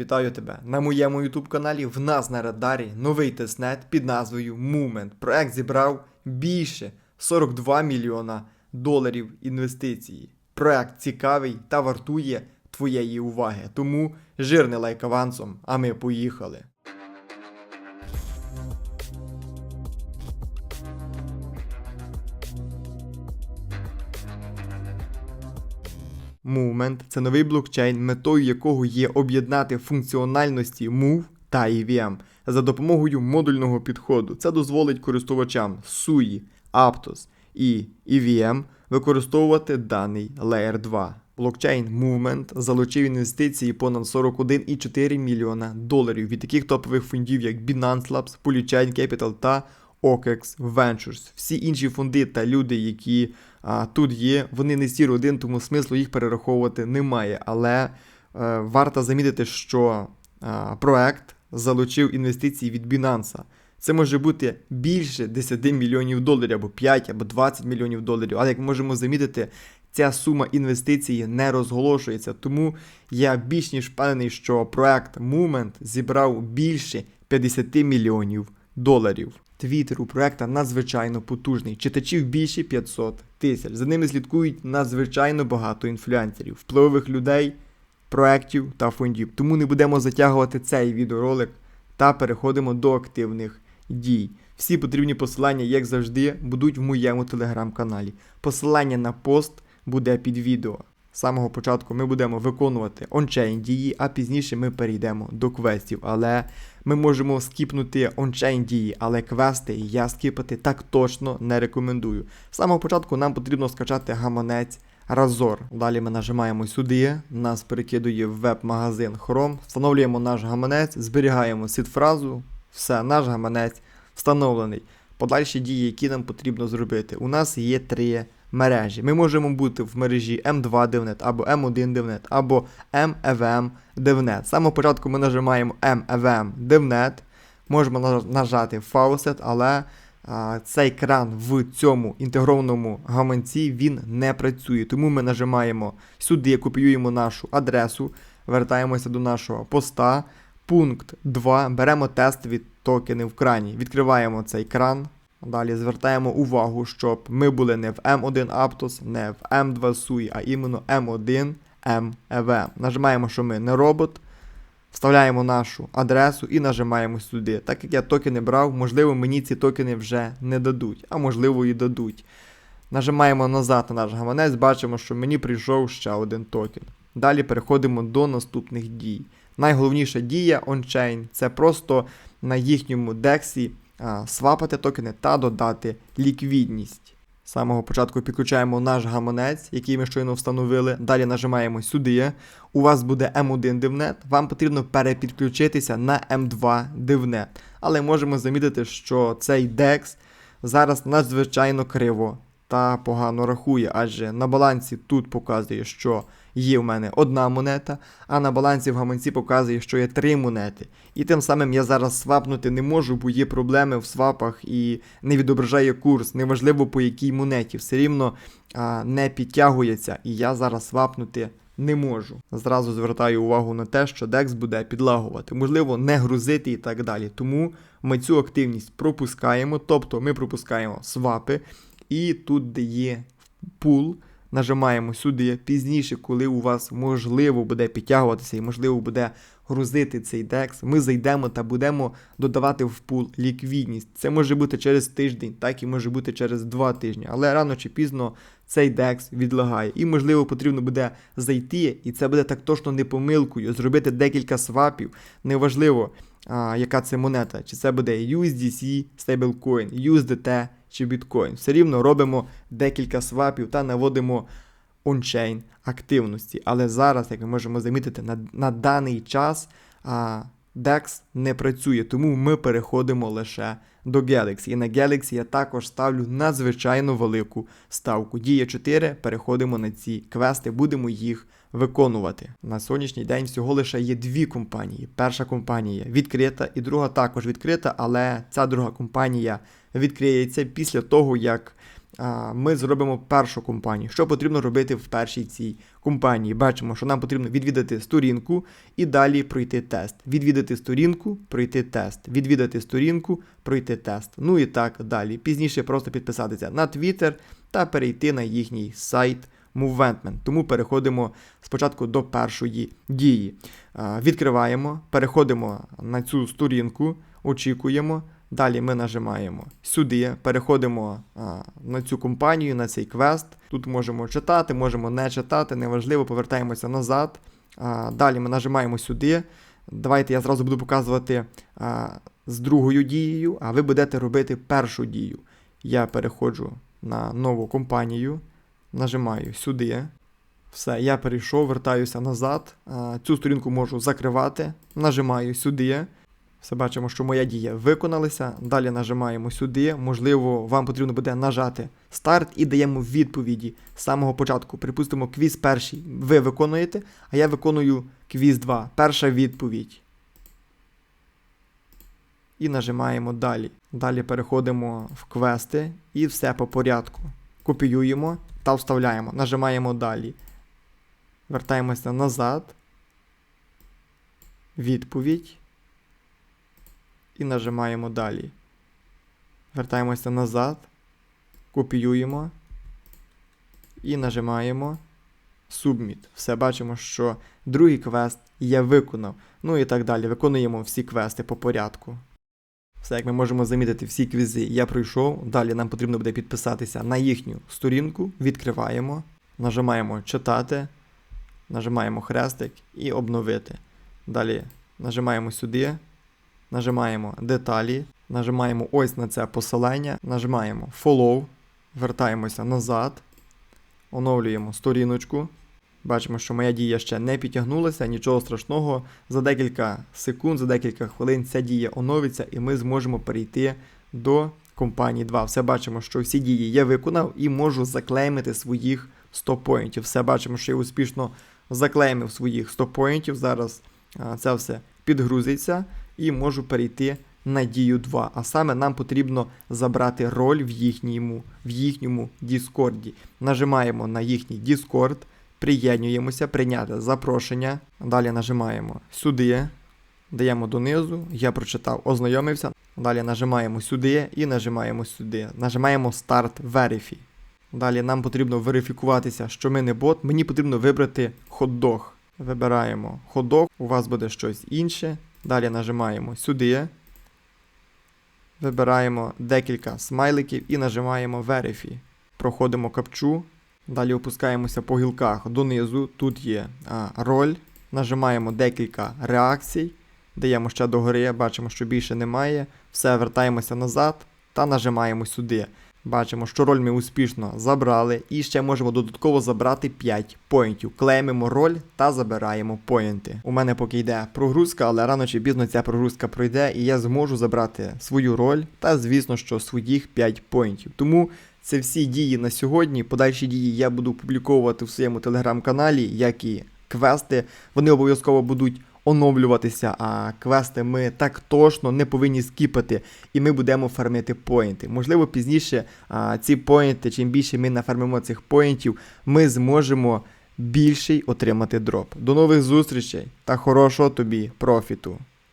Вітаю тебе на моєму YouTube каналі. В нас на радарі новий тестнет під назвою Movement. Проект зібрав більше 42 мільйона доларів інвестиції. Проект цікавий та вартує твоєї уваги. Тому жирний лайк авансом, а ми поїхали. Movement – це новий блокчейн, метою якого є об'єднати функціональності Move та EVM за допомогою модульного підходу. Це дозволить користувачам SUI, Aptos і EVM використовувати даний Layer 2. Блокчейн Movement залучив інвестиції понад 41,4 мільйона доларів від таких топових фондів, як Binance Labs, Polychain Capital та OKEX Ventures. Всі інші фонди та люди, які а, тут є, вони не сі родин, тому смислу їх перераховувати немає. Але е, варто замітити, що а, проект залучив інвестиції від Binance. Це може бути більше 10 мільйонів доларів, або 5, або 20 мільйонів доларів. Але як можемо замітити, ця сума інвестицій не розголошується. Тому я більш ніж впевнений, що проект Movement зібрав більше 50 мільйонів доларів. Твіттер у проекта надзвичайно потужний. Читачів більше 500 тисяч. За ними слідкують надзвичайно багато інфлюенсерів, впливових людей, проєктів та фондів. Тому не будемо затягувати цей відеоролик та переходимо до активних дій. Всі потрібні посилання, як завжди, будуть в моєму телеграм-каналі. Посилання на пост буде під відео. З самого початку ми будемо виконувати ончейн дії, а пізніше ми перейдемо до квестів. Але ми можемо скіпнути ончейн дії, але квести я скіпати так точно не рекомендую. З самого початку нам потрібно скачати гаманець Razor. Далі ми нажимаємо сюди, нас перекидує в веб-магазин Chrome, встановлюємо наш гаманець, зберігаємо сид-фразу, все, наш гаманець встановлений. Подальші дії, які нам потрібно зробити. У нас є три мережі. Ми можемо бути в мережі M2 DevNet, або M1 DevNet, або MEVM DevNet. З самого початку ми нажимаємо MEVM DevNet, можемо нажати Faucet, але а, цей кран в цьому інтегрованому гаманці він не працює. Тому ми нажимаємо сюди, копіюємо нашу адресу, вертаємося до нашого поста. Пункт 2. Беремо тестові токени в крані. Відкриваємо цей кран. Далі звертаємо увагу, щоб ми були не в M1 Aptos, не в M2 SUI, а іменно M1 MEV. Нажимаємо, що ми не робот. Вставляємо нашу адресу і нажимаємо сюди. Так як я токени брав, можливо, мені ці токени вже не дадуть, а можливо і дадуть. Нажимаємо назад на наш гаманець, бачимо, що мені прийшов ще один токен. Далі переходимо до наступних дій. Найголовніша дія ончейн це просто на їхньому дексі свапати токени та додати ліквідність. З самого початку підключаємо наш гаманець, який ми щойно встановили. Далі нажимаємо сюди. У вас буде M1 дивнет, вам потрібно перепідключитися на M2 дивнет. Але можемо замітити, що цей DEX зараз надзвичайно криво та погано рахує, адже на балансі тут показує, що є в мене одна монета, а на балансі в гаманці показує, що є три монети. І тим самим я зараз свапнути не можу, бо є проблеми в свапах і не відображає курс, неважливо по якій монеті, все рівно а, не підтягується, і я зараз свапнути. Не можу. Зразу звертаю увагу на те, що DEX буде підлагувати, можливо, не грузити і так далі. Тому ми цю активність пропускаємо, тобто ми пропускаємо свапи, і тут, де є пул, нажимаємо сюди пізніше, коли у вас можливо буде підтягуватися і можливо буде грузити цей DEX, ми зайдемо та будемо додавати в пул ліквідність. Це може бути через тиждень, так і може бути через два тижні. Але рано чи пізно цей DEX відлагає. І, можливо, потрібно буде зайти, і це буде так точно не помилкою, зробити декілька свапів. Неважливо, а, яка це монета, чи це буде USDC, Stablecoin, USDT чи біткоін. Все рівно робимо декілька свапів та наводимо ончейн активності. Але зараз, як ми можемо замітити, на, на даний час а, DEX не працює, тому ми переходимо лише до Galaxy. І на Galaxy я також ставлю надзвичайно велику ставку. Дія 4, переходимо на ці квести, будемо їх виконувати. На сьогоднішній день всього лише є дві компанії. Перша компанія відкрита і друга також відкрита, але ця друга компанія відкриється після того, як ми зробимо першу компанію. Що потрібно робити в першій цій компанії? Бачимо, що нам потрібно відвідати сторінку і далі пройти тест. Відвідати сторінку, пройти тест. Відвідати сторінку, пройти тест. Ну і так далі. Пізніше просто підписатися на Twitter та перейти на їхній сайт. Movement. Тому переходимо спочатку до першої дії. Відкриваємо, переходимо на цю сторінку, очікуємо. Далі ми нажимаємо сюди, переходимо а, на цю компанію, на цей квест. Тут можемо читати, можемо не читати, неважливо, повертаємося назад. А, далі ми нажимаємо сюди. Давайте я зразу буду показувати а, з другою дією, а ви будете робити першу дію. Я переходжу на нову компанію, нажимаю сюди. Все, я перейшов, вертаюся назад. А, Цю сторінку можу закривати, нажимаю сюди. Все бачимо, що моя дія виконалася. Далі нажимаємо сюди. Можливо, вам потрібно буде нажати старт і даємо відповіді з самого початку. Припустимо, квіз перший ви виконуєте, а я виконую квіз 2. Перша відповідь. І нажимаємо далі. Далі переходимо в квести і все по порядку. Копіюємо та вставляємо. Нажимаємо далі. Вертаємося назад. Відповідь. І нажимаємо далі. Вертаємося назад. Копіюємо. І нажимаємо Submit. Все бачимо, що другий квест я виконав. Ну і так далі. Виконуємо всі квести по порядку. Все, як ми можемо замітити, всі квізи я пройшов. Далі нам потрібно буде підписатися на їхню сторінку. Відкриваємо. Нажимаємо читати. Нажимаємо хрестик і обновити. Далі нажимаємо сюди. Нажимаємо деталі, нажимаємо ось на це посилання, нажимаємо Follow, вертаємося назад, оновлюємо сторіночку. Бачимо, що моя дія ще не підтягнулася, нічого страшного. За декілька секунд, за декілька хвилин ця дія оновиться і ми зможемо перейти до компанії 2. Все бачимо, що всі дії я виконав і можу заклеймити своїх 100 поінтів. Все бачимо, що я успішно заклеймив своїх 100 поінтів. Зараз це все підгрузиться і можу перейти на дію 2. А саме нам потрібно забрати роль в їхньому в їхньому Діскорді. Нажимаємо на їхній Discord, приєднуємося, прийняти запрошення. Далі нажимаємо сюди, даємо донизу. Я прочитав, ознайомився. Далі нажимаємо сюди і нажимаємо сюди. Нажимаємо Start Verify. Далі нам потрібно верифікуватися, що ми не бот. Мені потрібно вибрати хот-дог. Вибираємо хот-дог, у вас буде щось інше. Далі нажимаємо сюди. Вибираємо декілька смайликів і нажимаємо Verify. Проходимо капчу. Далі опускаємося по гілках донизу. Тут є а, роль. Нажимаємо декілька реакцій. Даємо ще догори, бачимо, що більше немає. Все, вертаємося назад та нажимаємо сюди. Бачимо, що роль ми успішно забрали, і ще можемо додатково забрати 5 поінтів. Клеймимо роль та забираємо поінти. У мене поки йде прогрузка, але рано чи пізно ця прогрузка пройде, і я зможу забрати свою роль та, звісно, що своїх 5 поінтів. Тому це всі дії на сьогодні. Подальші дії я буду публіковувати в своєму телеграм-каналі, як і квести. Вони обов'язково будуть оновлюватися, а квести ми так точно не повинні скіпати, і ми будемо фармити поінти. Можливо, пізніше а, ці поінти, чим більше ми нафармимо цих поінтів, ми зможемо більший отримати дроп. До нових зустрічей та хорошого тобі профіту!